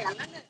విమర్శిస్తున్నారు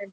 And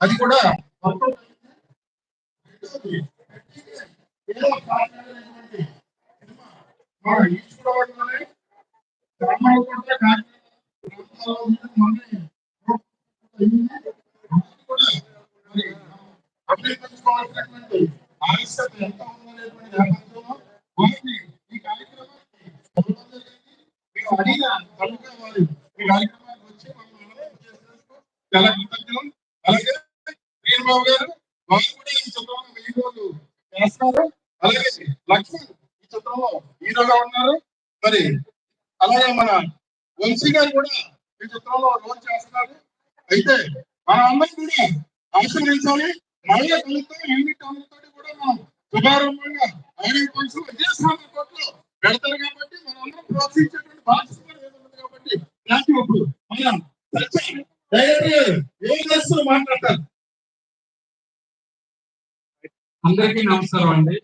అది కూడా. మొత్తం మన ఈశ్వరవాడలోనే బ్రహ్మకుంట కాకినాడలో మొన్న కూడా మరి ఈ కార్యక్రమానికి ఈ వచ్చి చాలా కృతజ్ఞతలు అలాగే వీరబాబు గారు వారు కూడా ఈ చిత్రంలో వెయ్యి రోజులు చేస్తున్నారు అలాగే లక్ష్మి ఈ చిత్రంలో హీరోగా ఉన్నారు మరి అలాగే మన వంశీ గారు కూడా ఈ చిత్రంలో రోల్ చేస్తున్నారు అయితే మన అందరం కూడా ఆశీర్వదించాలి మళ్ళీ కలుగుతాం యూనిట్ అందరితో కూడా మనం శుభారంభంగా ఐరన్ కొంచెం ఇదే స్థానం పెడతారు కాబట్టి మనం అందరం ప్రోత్సహించేటువంటి బాధ్యత కాబట్టి ఇలాంటి ఇప్పుడు మనం సత్యం మాట్లాడతారు? అందరికీ నమస్కారం అండి.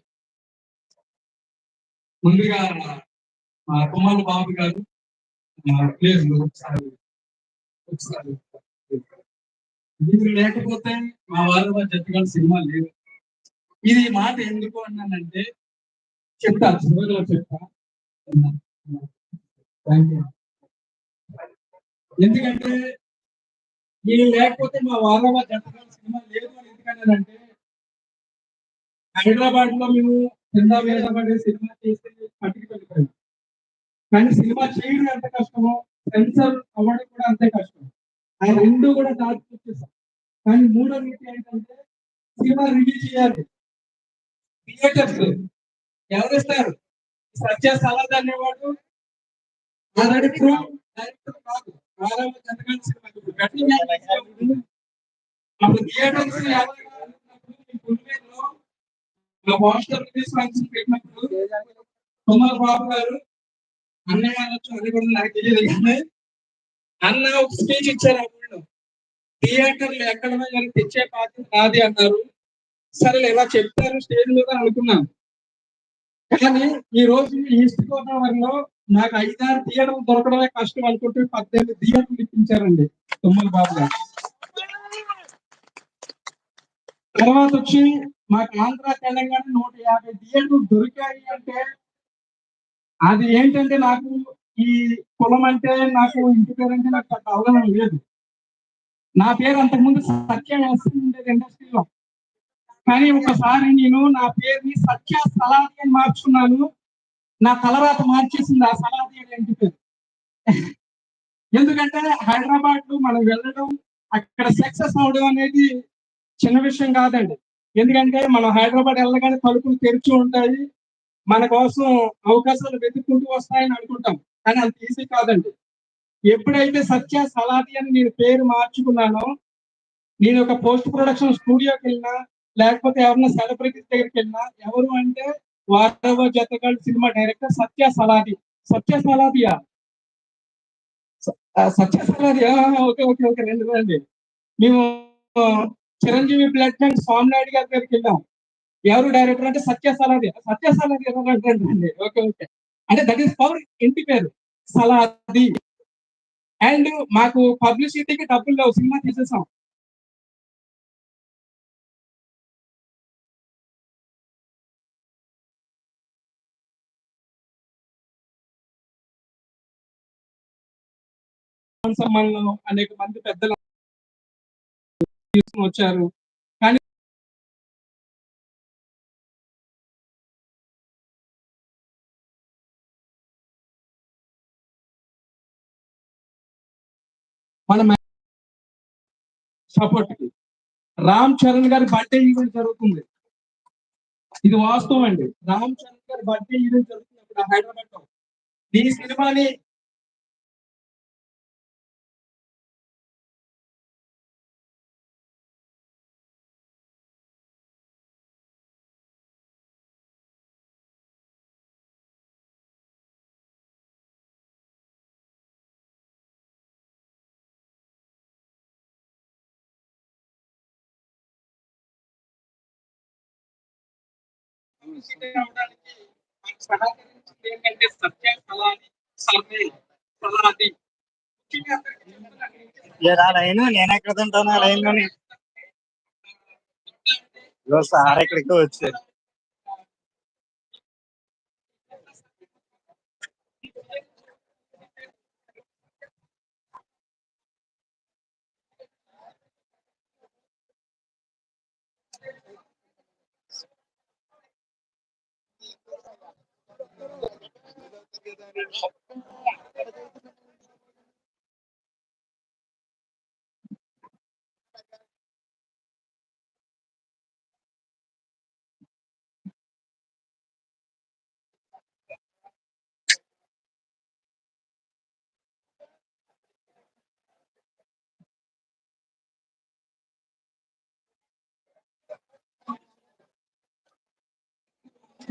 ముందుగా మా కుమార్ బాబు గారు ప్లీజ్ ఒకసారి ఒకసారి. మీరు లేకపోతే మా వారు జట్టుగా సినిమా లేదు. ఇది మాట ఎందుకు అన్నానంటే చెప్తా చివరిలో చెప్తా. థ్యాంక్ యూ ఎందుకంటే మీరు లేకపోతే మా వారవ జట్టుగా సినిమా లేదు అని ఎందుకన్నానంటే హైదరాబాద్లో మేము కింద మీద పడే సినిమా చేస్తే పట్టుకు వెళ్ళిపోయాం కానీ సినిమా చేయడం ఎంత కష్టమో సెన్సర్ అవ్వడం కూడా అంతే కష్టం. ఆ రెండు కూడా దాచుకొచ్చేసాం కానీ మూడో రీతి ఏంటంటే సినిమా రిలీజ్ చేయాలి. థియేటర్స్ ఎవరిస్తారు సత్య సలాద్ అనేవాడు. ఆల్రెడీ ప్రో డైరెక్టర్ కాదు. ఆరవ జనగణ సినిమా ఇప్పుడు కటింగ్ అప్పుడు థియేటర్స్ ఎవరు మా పోస్టర్ రిలీజ్ ఫంక్షన్ పెట్టినప్పుడు కుమార్ బాబు గారు అన్నయ్య అనొచ్చు అది కూడా నాకు తెలియదు కానీ అన్న ఒక స్పీచ్ ఇచ్చారు అప్పుడు థియేటర్లు ఎక్కడ కానీ తెచ్చే బాధ్యత నాది అన్నారు. సరే ఇలా చెప్తారు స్టేజ్ మీద అనుకున్నాను. కానీ ఈ రోజు ఈస్ట్ గోదావరిలో నాకు ఐదారు థియేటర్లు దొరకడమే కష్టం అనుకుంటే పద్దెనిమిది థియేటర్లు ఇప్పించారండి తుమ్మల బాబు గారు. తర్వాత వచ్చి మాకు ఆంధ్ర తెలంగాణ నూట యాభై థియేటర్లు దొరికాయి అంటే అది ఏంటంటే నాకు ఈ కులం అంటే నాకు ఇంటి పేరు అంటే నాకు అవగాహన లేదు. నా పేరు అంతకుముందు సత్యం వస్తుంది ఉండేది ఇండస్ట్రీలో. కానీ ఒకసారి నేను నా పేరుని సత్య సలాది అని మార్చుకున్నాను. నా తలరాత మార్చేసింది ఆ సలాది అని ఇంటి పేరు. ఎందుకంటే హైదరాబాద్లో మనం వెళ్ళడం అక్కడ సక్సెస్ అవడం అనేది చిన్న విషయం కాదండి. ఎందుకంటే మనం హైదరాబాద్ వెళ్ళగానే తలుపులు తెరిచి ఉంటాయి. మన కోసం అవకాశాలు వెతుక్కుంటూ వస్తాయని అనుకుంటాం. కానీ అంత ఈజీ కాదండి. ఎప్పుడైతే సత్య సలాది అని నేను పేరు మార్చుకున్నానో నేను ఒక పోస్ట్ ప్రొడక్షన్ స్టూడియోకి వెళ్ళినా లేకపోతే ఎవరైనా సెలబ్రిటీస్ దగ్గరికి వెళ్ళినా ఎవరు అంటే వారవ జతగాడు సినిమా డైరెక్టర్ సత్య సలాది. సత్య సలాదియా? సత్య సలాదియా? ఓకే ఓకే ఓకే రెండు రండి. మేము చిరంజీవి బ్లడ్ బ్యాంక్ స్వామినాయుడు గారి దగ్గరికి వెళ్ళాం. ఎవరు డైరెక్టర్ అంటే సత్య సలాది. సత్య సలాది అండి ఓకే ఓకే. అంటే దట్ ఈస్ పవర్ ఇంటి పేరు. సలాది. అండ్ మాకు పబ్లిసిటీకి డబ్బులు లేవు. సినిమా తీసేసాం. సంబంధం అనేక మంది పెద్దలు తీసుకుని వచ్చారు. కానీ మన సపోర్ట్కి రామ్ చరణ్ గారి బర్త్డే ఈవెంట్ జరుగుతుంది. ఇది వాస్తవం అండి. రామ్ చరణ్ గారి బర్త్డే ఈవెంట్ జరుగుతుంది అప్పుడు హైదరాబాద్లో ఈ సినిమాని అవడానికి సహకరించింది ఏంటంటే సత్య సలాది సర్వే సలాది ముఖ్యంగా అందరికీ చెప్తున్నాను. ఆ లైన్ నేను ఎక్కడ తింటాను లైన్లోని సార్ వచ్చారు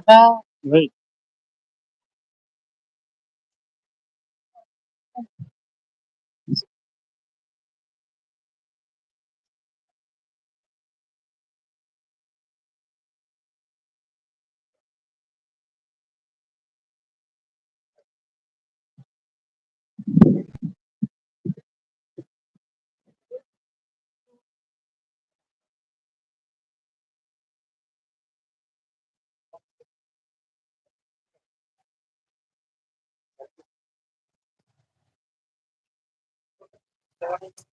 था। है one.